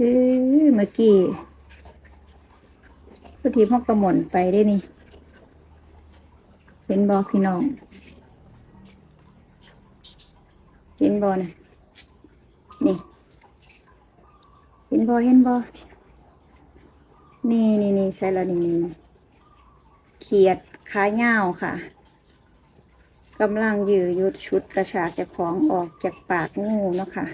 เออเมื่อกี้พอดีพอกระหม่นไปได้นี่ เห็นบอพี่น้อง เห็นบอนะนี่ เห็นบอเห็นบอนี่นี่นี่ใส่แล้วนี่นี่เขียดขาเง่าค่ะกำลังยื้อยุดชุดกระชากจากของออกจากปากงูเนาะค่ะ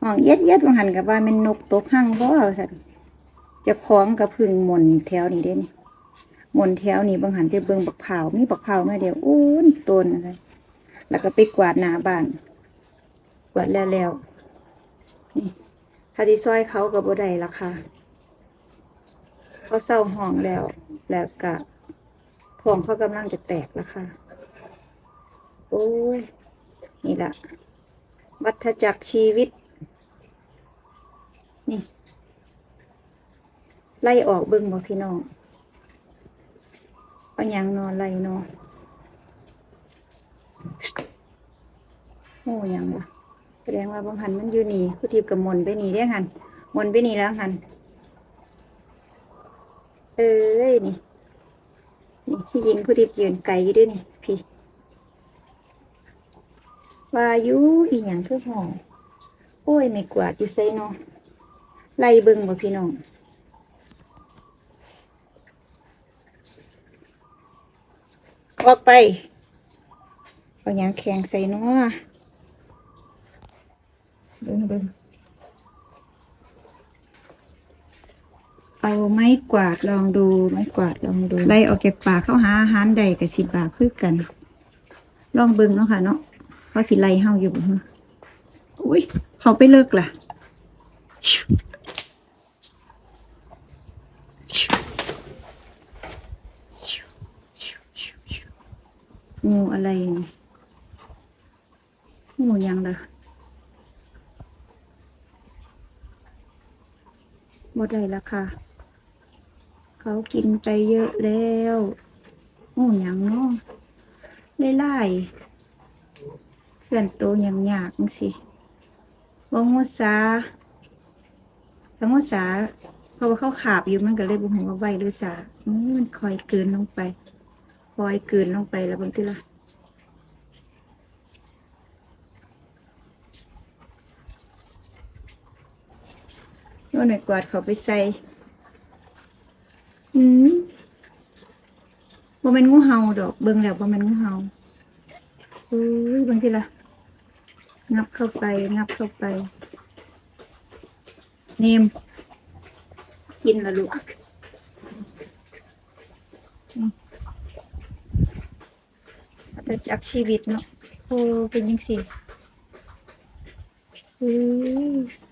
ห้องเย็ดเย็ดวังหันกับว่าเป็นนกตกหั่งบ่เอาสันเจะคล้องกับพึ่งมนแถวนี้เด้นี่หมนแถวนี้บางหันไปเบิ่งบักเผามีบักเผาวมาเดียวอู้นต้นอะไรแล้วก็ไปกวาดหน้าบ้านกวาดแล้วแล้วนี่ถ้าที่ซอยเขากับบ่ได้ละค่ะเขาเศร้าห้องแล้ว แล้วก็ท้องเขากำลังจะแตกแล้วค่ะโอ้ยนี่ละวัฏจักรชีวิต นี่ ไล่ออกเบิ่งบ่พี่น้องเอายังนอนไล่นอนโอ้ยังวะแสดงว่าบางหันมันอยู่นี่ผู้ทิพย์กับมนไปนี่ได้หันมนไปนี่แล้วหันเอ้ยนี่ นี่ที่ยิงผู้ทิพย์ยืนไกลอยู่ด้วยนี่พี่วายุอีหยังคือหองโอ้ยไม่กวาดอยู่ไสเนาะ ไล่เบิ่งบ่พี่น้องออกไปเอาหยังแข็งใส่นาะเบิ่งเบิ่งเอาไม้กวาดลองดูไม้กวาดลองดูไล่ออกจากป่าเข้าหาอาหารใดกับสิบบาทคือกัน ลองเบิ่งเนาะค่ะเนาะเขาสิไล่เฮาอยู่บ่ฮะอุ้ยเขาไปเลิกล่ะชิวชิวชิวชิวชิวชิวงู อะไรงูยังล่ะหมดเลยละค่ะ เขากินไปเยอะแล้วงูยังเนาะไล่ๆเพื่อนโตอย่างยากสิวงมุสาทั้งมุสาเพราะว่าเขาขาบอยู่มันก็เลยบุหัวาไวหรือสามมันคอยเกินลงไป คอยเกินลงไปแล้วบางทีละ โน่นหน่อยกวาดเขาไปใส่ อืมบ่แมันงูเห่าดอก เบิ่งแล้วบ่แมันงูเห่าอุ้ยบางทีละงับเข้าไป งับเข้าไป เนม กินละลูกแต่จากชีวิตเนาะโอ้เป็นยังสิอุ้ย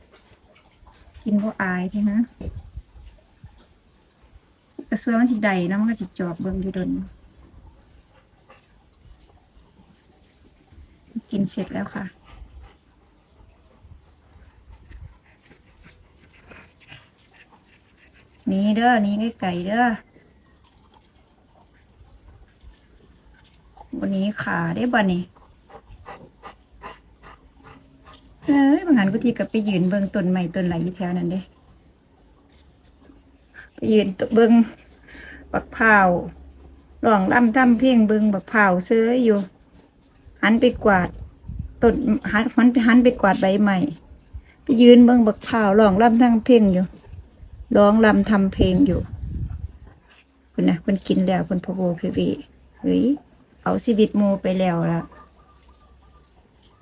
กินก็อายใช่ไหมกระซวยมันสิใดแล้วมันก็สิจอบเบิ่งอยู่ดนกินเสร็จแล้วค่ะนี่เด้อนี่ไก่เด้อวันนี้ขาได้บ่นี่ เอ้ยบางหันกูทีกับไปยืนเบิ่งต้นใหม่ต้นไหลอยู่แถวนั้นเด้ไปยืนเบิ่งบักพร้าวร้องล่ำทำเพลงเบิ่งบักพร้าเสื้ออยู่ หันไปกวาดต้นหันหันไปหันไปกวาดใบใหม่ไปยืนเบิ่งบักพร้าวร้องรำทั้งเพลงอยู่ร้องรำทำเพลงอยู่คุณนะคุณกินแล้วคุณพโวพีวีเฮ้ยเอาชีวิตมูไปแล้วละ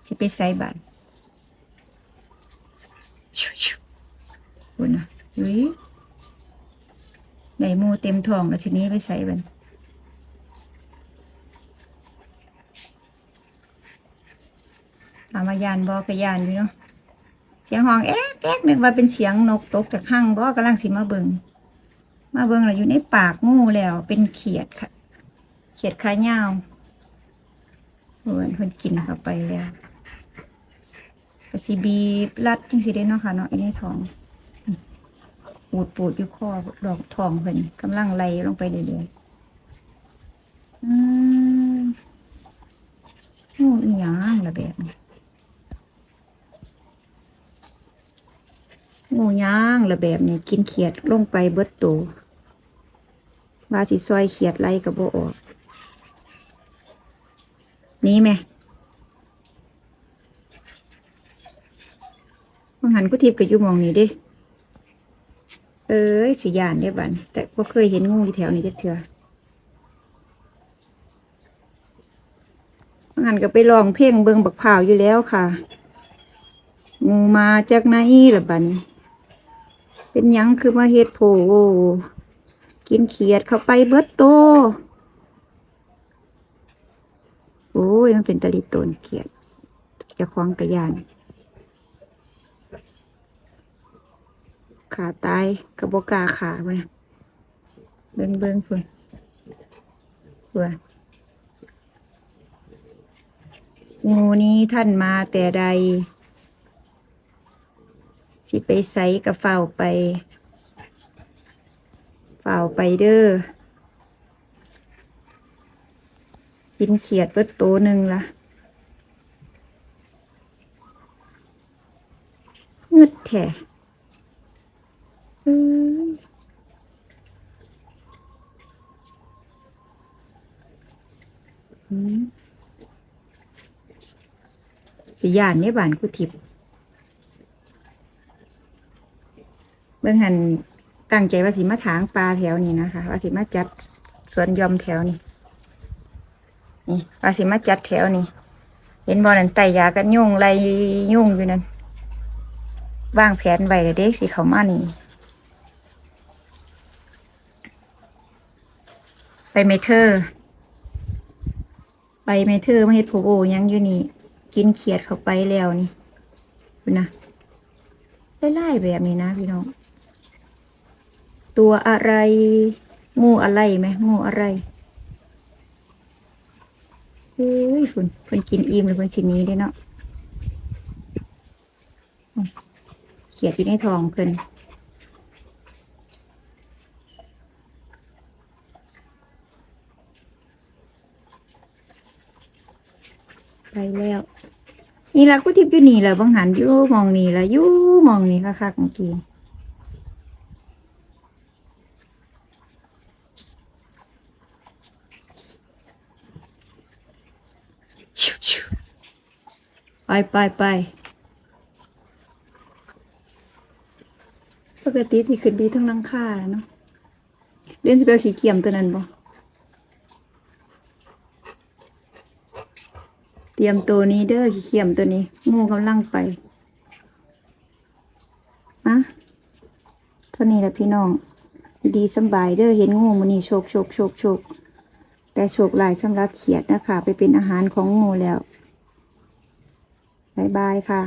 สิไปใส่บาตร ชิวชิวคุณนะเฮ้ยไหนมูเต็มทองแล้วทีนี้ไปใส่บันถามายานบอกระยานอยู่เนาะเสียงห้องแอ๊กแอ๊กนึกว่าเป็นเสียงนกตกจากห้างบอกำลังสิมาเบิงมาเบิงเราอยู่ในปากงูแล้ว เป็นเขียดค่ะ เขียดขาเงาวโอ้ยคนกินเข้าไปแล้ว กสิบีบรัดจังสิได้เนาะค่ะเนาะอ้ในท้องปูดปูดอยู่คอดอกทองเพิ่นกำลังไหลลงไปเรื่อยๆอืมโอ้อีหยังละแบบนี้งูย่างระแบบนี้กินเขียดลงไปเบิดโตวว่าสิซอยเขียดไรกับโบออก นี่ไหมมัง หันกุทิพย์กับอยู่มองนี้เดิเอ้ยสิยานได้บันแต่ก็เคยเห็นงูอยู่แถวนี้จักเถื่อมังหันก็ไปลองเพ่งเบิงบักพร้าวอยู่แล้วค่ะ งูมาจากไหนล่ะบันเป็นยังคือมาเฮ็ดโผกินเขียดเข้าไปเบิดโต โอ้ย มันเป็นตะลิตนเขียดจะคล้องกระยาน ขาตายกระบอกกาขาไปเบิ้งเบิ้งพุ่นเพื่องูนี้ท่านมาแต่ใด สิไปไสกับเฝ้าไปเฝ้าไปเด้อกินเขียดเบิดโตหนึ่งละงึดแท้เอ้ยอืมสิยานเนี่ยบานกุทิพย์เบื้องหันตั้งใจว่าสิมาถางปลาแถวนี้นะคะ ว่าสิมาจัดสวนยอมแถวนี้นี่ว่าสิมาจัดแถวนี้ เห็นบอลนั่นไต่ยากันยุ่งไรยุ่งอยู่นั่นวางแผนไว้เด็กสิเขามานี่ ไปเมเทอร์ ไปเมเทอร์มาเฮ็ดโผโอยังอยู่นี่ กินเขียดเข้าไปแล้วนี่ดูนะไล่แบบนี้นะพี่น้อง ตัวอะไรงูอะไรไหมงูอะไรเฮ้ยคุณเพิ่นกินอิ่มเลยเพิ่นชิ้นนี้ได้เนาะเขียดอยู่ในทองเพิ่นไปแล้ว นี่ละกูทิพย์อยู่นี่แหละบางหันอยู่มองนี่ละอยู่มองนี่ค่ะค่ะของกีชิวชิวไปไปไปปกติที่ขึ้นไปทั้งลังคาแล้วเนาะเล่นสเปลขี้เกียมตัวนั้นบ่เต รียมตัวนี้เด้อขี้เขียมตัวนี้ งูกำลังไปอะเท่านี้แหละพี่น้อง ดีสบายเด้อเห็นงูมันนี่โชคโชคโชคโชคแต่โชคหลายสำหรับเขียดนะคะ ไปเป็นอาหารของงูแล้วบายบายค่ะ